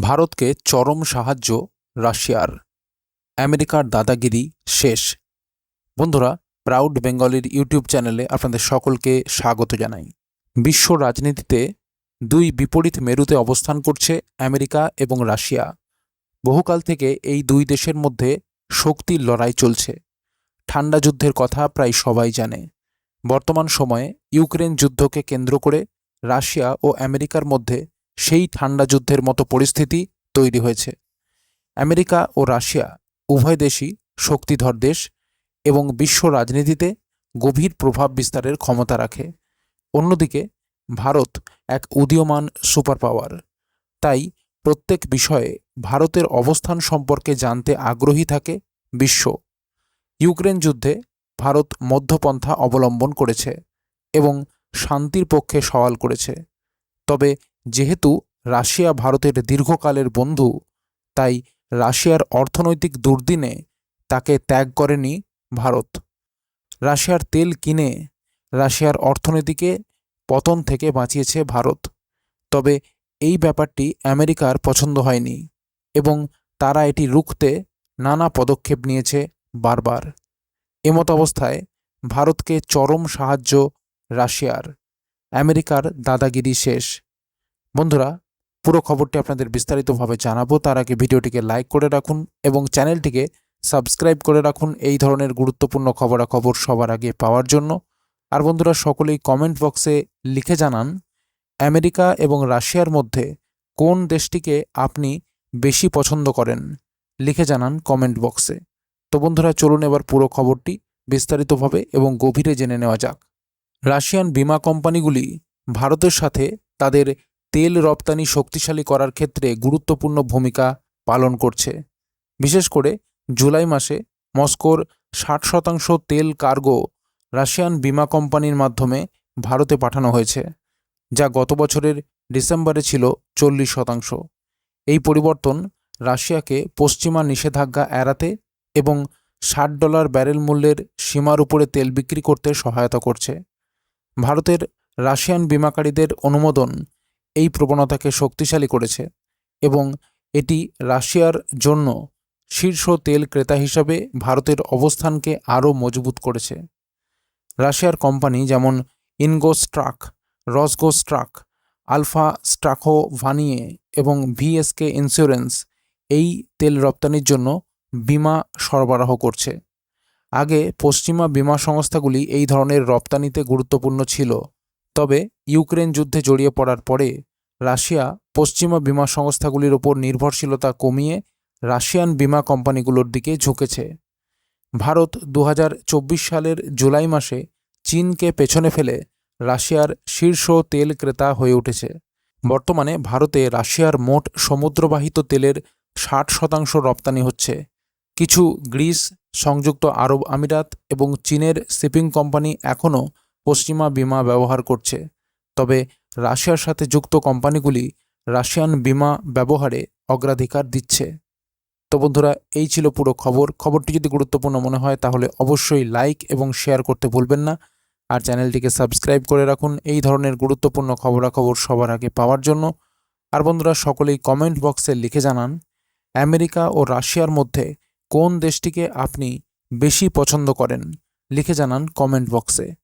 ভারতকে চরম সাহায্য রাশিয়ার আমেরিকার দাদাগিরি শেষ। বন্ধুরা প্রাউড বেঙ্গলির ইউটিউব চ্যানেলে আপনাদের সকলকে স্বাগত জানাই। বিশ্ব রাজনীতিতে দুই বিপরীত মেরুতে অবস্থান করছে আমেরিকা এবং রাশিয়া। বহুকাল থেকে এই দুই দেশের মধ্যে শক্তির লড়াই চলছে। ঠান্ডা যুদ্ধের কথা প্রায় সবাই জানে। বর্তমান সময়ে ইউক্রেন যুদ্ধকে কেন্দ্র করে রাশিয়া ও আমেরিকার মধ্যে সেই ঠান্ডা যুদ্ধের মতো পরিস্থিতি তৈরি হয়েছে। আমেরিকা ও রাশিয়া উভয় দেশই শক্তিধর দেশ এবং বিশ্ব রাজনীতিতে গভীর প্রভাব বিস্তারের ক্ষমতা রাখে। অন্যদিকে, ভারত এক উদীয়মান সুপার পাওয়ার তাই প্রত্যেক বিষয়ে ভারতের অবস্থান সম্পর্কে জানতে আগ্রহী থাকে বিশ্ব। ইউক্রেন যুদ্ধে ভারত মধ্যপন্থা অবলম্বন করেছে এবং শান্তির পক্ষে সওয়াল করেছে। তবে যেহেতু রাশিয়া ভারতের দীর্ঘকালের বন্ধু, তাই রাশিয়ার অর্থনৈতিক দুর্দিনে তাকে ত্যাগ করেনি ভারত। রাশিয়ার তেল কিনে রাশিয়ার অর্থনীতিকে পতন থেকে বাঁচিয়েছে ভারত। তবে এই ব্যাপারটি আমেরিকার পছন্দ হয়নি এবং তারা এটি রুখতে নানা পদক্ষেপ নিয়েছে বারবার। এমত অবস্থায় ভারতকে চরম সাহায্য রাশিয়ার, আমেরিকার দাদাগিরি শেষ। বন্ধুরা, পুরো খবরটি আপনাদের বিস্তারিতভাবে জানাব। তার আগে ভিডিওটিকে লাইক করে রাখুন এবং চ্যানেলটিকে সাবস্ক্রাইব করে রাখুন এই ধরনের গুরুত্বপূর্ণ খবরাখবর সবার আগে পাওয়ার জন্য। আর বন্ধুরা, সকলেই কমেন্ট বক্সে লিখে জানান, আমেরিকা এবং রাশিয়ার মধ্যে কোন দেশটিকে আপনি বেশি পছন্দ করেন? লিখে জানান কমেন্ট বক্সে তো বন্ধুরা, চলুন এবার পুরো খবরটি বিস্তারিতভাবে এবং গভীরে জেনে নেওয়া যাক। রাশিয়ান বিমা কোম্পানিগুলি ভারতের সাথে তাদের তেল রপ্তানি শক্তিশালী করার ক্ষেত্রে গুরুত্বপূর্ণ ভূমিকা পালন করছে। বিশেষ করে জুলাই মাসে মস্কোর ষাট শতাংশ তেল কার্গো রাশিয়ান বিমা কোম্পানির মাধ্যমে ভারতে পাঠানো হয়েছে, যা গত বছরের ডিসেম্বরে ছিল চল্লিশ শতাংশ। এই পরিবর্তন রাশিয়াকে পশ্চিমা নিষেধাজ্ঞা এড়াতে এবং ষাট ডলার ব্যারেল মূল্যের সীমার উপরে তেল বিক্রি করতে সহায়তা করছে। ভারতের রাশিয়ান বিমাকারীদের অনুমোদন এই প্রবণতাকে শক্তিশালী করেছে এবং এটি রাশিয়ার জন্য শীর্ষ তেল ক্রেতা হিসাবে ভারতের অবস্থানকে আরও মজবুত করেছে। রাশিয়ার কোম্পানি যেমন ইনগোস্ট্রাক, রসগোস্ট্রাক, আলফা স্ট্রাকো ভানিয়ে এবং ভিএসকে ইন্স্যুরেন্স এই তেল রপ্তানির জন্য বিমা সরবরাহ করছে। আগে পশ্চিমা বিমা সংস্থাগুলি এই ধরনের রপ্তানিতে গুরুত্বপূর্ণ ছিল। তবে ইউক্রেন যুদ্ধে জড়িয়ে পড়ার পরে রাশিয়া পশ্চিমা বিমা সংস্থাগুলির ওপর নির্ভরশীলতা কমিয়ে রাশিয়ান বিমা কোম্পানিগুলোর দিকে ঝুঁকেছে। ভারত দু হাজার চব্বিশ সালের জুলাই মাসে চীনকে পেছনে ফেলে রাশিয়ার শীর্ষ তেল ক্রেতা হয়ে উঠেছে। বর্তমানে ভারতে রাশিয়ার মোট সমুদ্রবাহিত তেলের ষাট শতাংশ রপ্তানি হচ্ছে। কিছু গ্রিস, সংযুক্ত আরব আমিরাত এবং চীনের শিপিং কোম্পানি এখনও পশ্চিমা বিমা ব্যবহার করছে। তবে রাশিয়ার সাথে যুক্ত কোম্পানিগুলি রাশিয়ান বিমা ব্যবহারে অগ্রাধিকার দিচ্ছে। তো বন্ধুরা, এই ছিল পুরো খবর। খবরটি যদি গুরুত্বপূর্ণ মনে হয়, তাহলে অবশ্যই লাইক এবং শেয়ার করতে ভুলবেন না। আর চ্যানেলটিকে সাবস্ক্রাইব করে রাখুন। এই ধরনের গুরুত্বপূর্ণ খবরাখবর সবার আগে পাওয়ার জন্য। আর বন্ধুরা, সকলেই কমেন্ট বক্সে লিখে জানান, আমেরিকা ও রাশিয়ার মধ্যে কোন দেশটিকে আপনি বেশি পছন্দ করেন? লিখে জানান কমেন্ট বক্সে।